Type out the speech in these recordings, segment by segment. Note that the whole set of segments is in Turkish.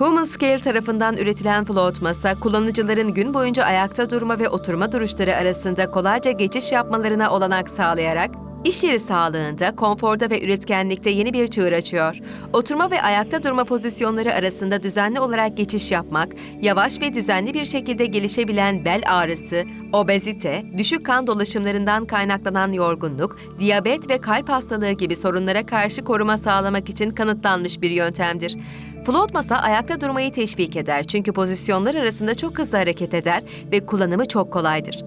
Human Scale tarafından üretilen float masa, kullanıcıların gün boyunca ayakta durma ve oturma duruşları arasında kolayca geçiş yapmalarına olanak sağlayarak, iş yeri sağlığında, konforda ve üretkenlikte yeni bir çığır açıyor. Oturma ve ayakta durma pozisyonları arasında düzenli olarak geçiş yapmak, yavaş ve düzenli bir şekilde gelişebilen bel ağrısı, obezite, düşük kan dolaşımlarından kaynaklanan yorgunluk, diyabet ve kalp hastalığı gibi sorunlara karşı koruma sağlamak için kanıtlanmış bir yöntemdir. Float masa ayakta durmayı teşvik eder çünkü pozisyonlar arasında çok hızlı hareket eder ve kullanımı çok kolaydır.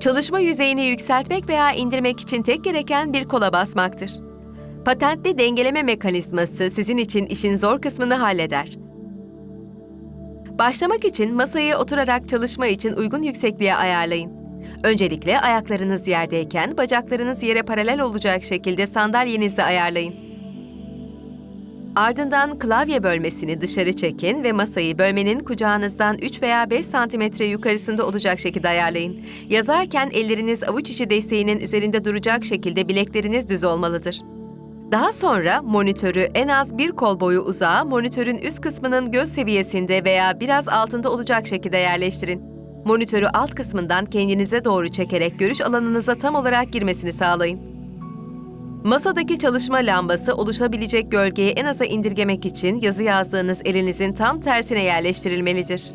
Çalışma yüzeyini yükseltmek veya indirmek için tek gereken bir kola basmaktır. Patentli dengeleme mekanizması sizin için işin zor kısmını halleder. Başlamak için masayı oturarak çalışma için uygun yüksekliğe ayarlayın. Öncelikle ayaklarınız yerdeyken bacaklarınız yere paralel olacak şekilde sandalyenizi ayarlayın. Ardından klavye bölmesini dışarı çekin ve masayı bölmenin kucağınızdan 3 veya 5 santimetre yukarısında olacak şekilde ayarlayın. Yazarken elleriniz avuç içi desteğinin üzerinde duracak şekilde bilekleriniz düz olmalıdır. Daha sonra monitörü en az bir kol boyu uzağa monitörün üst kısmının göz seviyesinde veya biraz altında olacak şekilde yerleştirin. Monitörü alt kısmından kendinize doğru çekerek görüş alanınıza tam olarak girmesini sağlayın. Masadaki çalışma lambası oluşabilecek gölgeyi en aza indirgemek için yazı yazdığınız elinizin tam tersine yerleştirilmelidir.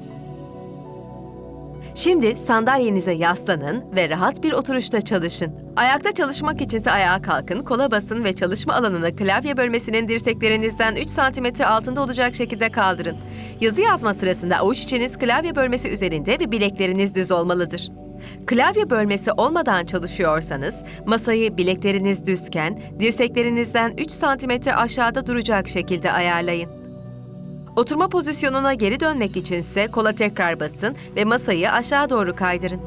Şimdi sandalyenize yaslanın ve rahat bir oturuşta çalışın. Ayakta çalışmak içinse ayağa kalkın, kola basın ve çalışma alanını klavye bölmesinin dirseklerinizden 3 cm altında olacak şekilde kaldırın. Yazı yazma sırasında avuç içiniz klavye bölmesi üzerinde ve bilekleriniz düz olmalıdır. Klavye bölmesi olmadan çalışıyorsanız, masayı bilekleriniz düzken, dirseklerinizden 3 cm aşağıda duracak şekilde ayarlayın. Oturma pozisyonuna geri dönmek içinse kola tekrar basın ve masayı aşağı doğru kaydırın.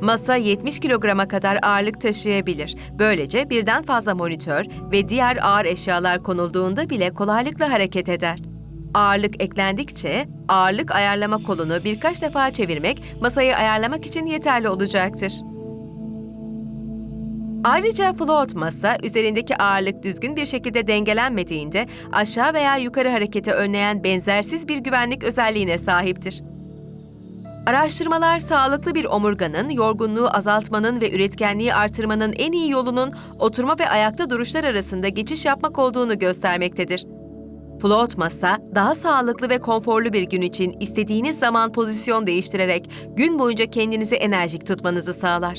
Masa 70 kilograma kadar ağırlık taşıyabilir. Böylece birden fazla monitör ve diğer ağır eşyalar konulduğunda bile kolaylıkla hareket eder. Ağırlık eklendikçe ağırlık ayarlama kolunu birkaç defa çevirmek masayı ayarlamak için yeterli olacaktır. Ayrıca float masa üzerindeki ağırlık düzgün bir şekilde dengelenmediğinde aşağı veya yukarı hareketi önleyen benzersiz bir güvenlik özelliğine sahiptir. Araştırmalar sağlıklı bir omurganın yorgunluğu azaltmanın ve üretkenliği artırmanın en iyi yolunun oturma ve ayakta duruşlar arasında geçiş yapmak olduğunu göstermektedir. Float masa, daha sağlıklı ve konforlu bir gün için istediğiniz zaman pozisyon değiştirerek gün boyunca kendinizi enerjik tutmanızı sağlar.